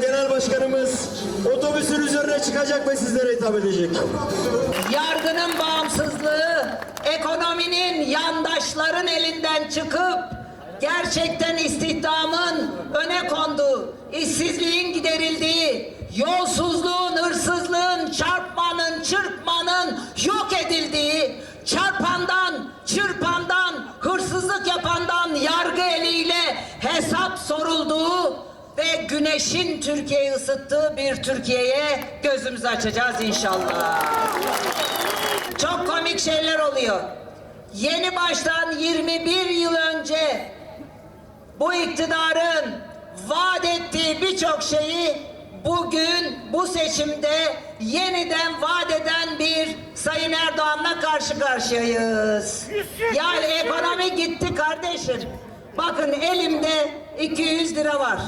Genel Başkanımız otobüsün üzerine çıkacak ve sizlere hitap edecek. Yargının bağımsızlığı, ekonominin yandaşların elinden çıkıp gerçekten istihdamın öne konduğu, işsizliğin giderildiği, yolsuzluğun, yok edildiği, çarpandan, çırpandan, hırsızlık yapandan yargı eliyle hesap sorulduğu ve güneşin Türkiye'yi ısıttığı bir Türkiye'ye gözümüzü açacağız inşallah. Çok komik şeyler oluyor. Yeni baştan 21 yıl önce bu iktidarın vaat ettiği birçok şeyi bugün bu seçimde yeniden vaat eden bir Sayın Erdoğan'la karşı karşıyayız. Yani ekonomi gitti kardeşim. Bakın elimde 200 lira var.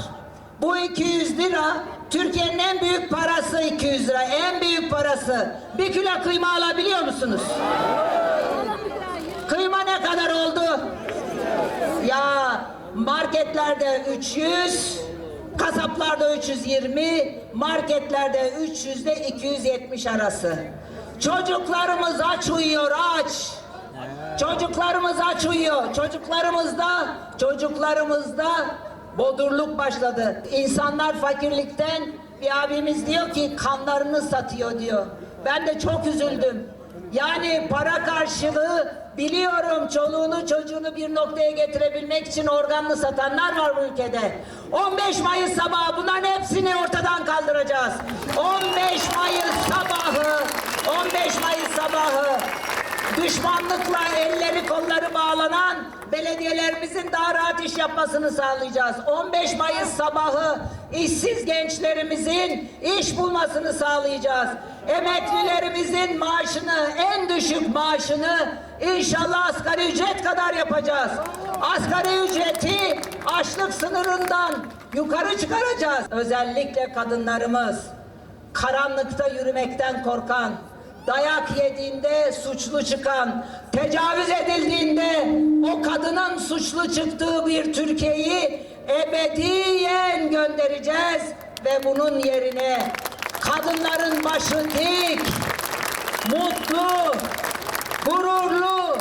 Bu 200 lira Türkiye'nin en büyük parası 200 lira. En büyük parası. Bir kilo kıyma alabiliyor musunuz? Kıyma ne kadar oldu? Ya marketlerde 300, kasaplarda 320, marketlerde 300 ile 270 arası. Çocuklarımız aç uyuyor aç. Çocuklarımız aç uyuyor. Çocuklarımızda, çocuklarımızda bodurluk başladı. İnsanlar fakirlikten bir abimiz diyor ki kanlarını satıyor diyor. Ben de çok üzüldüm. Yani para karşılığı biliyorum çoluğunu çocuğunu bir noktaya getirebilmek için organını satanlar var bu ülkede. 15 Mayıs sabahı bunların hepsini ortadan kaldıracağız. 15 Mayıs sabahı 15 Mayıs sabahı düşmanlıkla elleri kolları bağlanan belediyelerimizin daha rahat iş yapmasını sağlayacağız. 15 Mayıs sabahı işsiz gençlerimizin iş bulmasını sağlayacağız. Emeklilerimizin maaşını, en düşük maaşını inşallah asgari ücret kadar yapacağız. Asgari ücreti açlık sınırından yukarı çıkaracağız. Özellikle kadınlarımız karanlıkta yürümekten korkan, dayak yediğinde suçlu çıkan, tecavüz edildiğinde o kadının suçlu çıktığı bir Türkiye'yi ebediyen göndereceğiz ve bunun yerine kadınların başı dik, mutlu, gururlu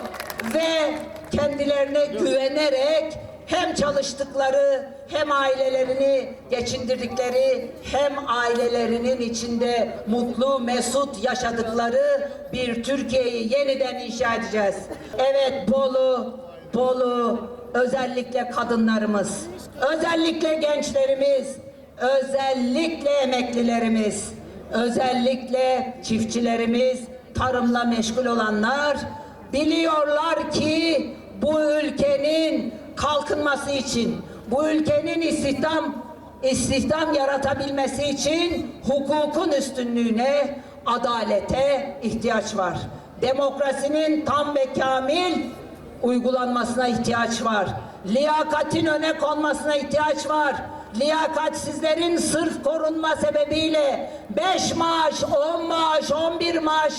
ve kendilerine güvenerek hem çalıştıkları hem ailelerini geçindirdikleri hem ailelerinin içinde mutlu mesut yaşadıkları bir Türkiye'yi yeniden inşa edeceğiz. Evet Bolu, Bolu özellikle kadınlarımız, özellikle gençlerimiz, özellikle emeklilerimiz, özellikle çiftçilerimiz, tarımla meşgul olanlar biliyorlar ki bu ülkenin kalkınması için, bu ülkenin istihdam istihdam yaratabilmesi için hukukun üstünlüğüne, adalete ihtiyaç var. Demokrasinin tam ve kamil uygulanmasına ihtiyaç var. Liyakatin öne konmasına ihtiyaç var. Liyakatsizlerin sırf korunma sebebiyle 5 maaş, 10 maaş, 11 maaş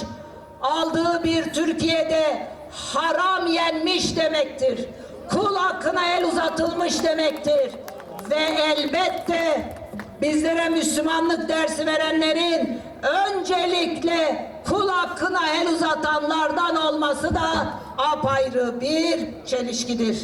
aldığı bir Türkiye'de haram yenmiş demektir. Kul hakkına el uzatılmış demektir. Ve elbette bizlere Müslümanlık dersi verenlerin öncelikle kul hakkına el uzatanlardan olması da apayrı bir çelişkidir.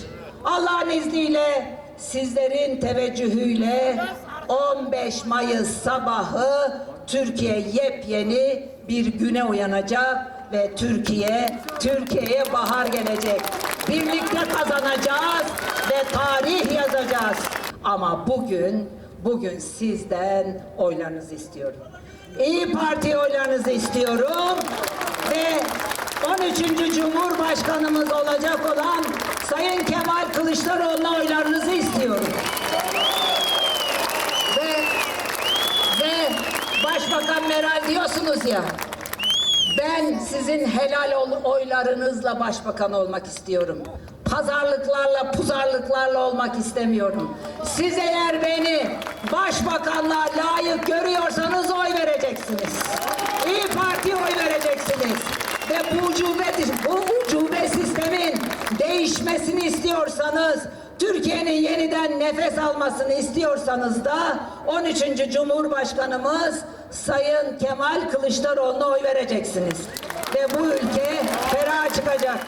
Allah'ın izniyle sizlerin teveccühüyle 15 Mayıs sabahı Türkiye yepyeni bir güne uyanacak ve Türkiye, Türkiye'ye bahar gelecek. Birlikte kazanacağız ve tarih yazacağız. Ama bugün, bugün sizden oylarınızı istiyorum. İyi Parti oylarınızı istiyorum ve 13. Cumhurbaşkanımız olacak olan Sayın Kemal Kılıçdaroğlu'na oylarınızı istiyorum. Ve ve Başbakan Meral diyorsunuz ya ben sizin helal oylarınızla başbakan olmak istiyorum. Pazarlıklarla, puzarlıklarla olmak istemiyorum. Siz eğer beni başbakanlığa layık görüyorsanız oy vereceksiniz. İyi Parti'ye oy vereceksiniz. ve bu ucube, bu ucube sistemin değişmesini istiyorsanız, Türkiye'nin yeniden nefes almasını istiyorsanız da 13. Cumhurbaşkanımız Sayın Kemal Kılıçdaroğlu'na oy vereceksiniz. Ve bu ülke ferah çıkacak.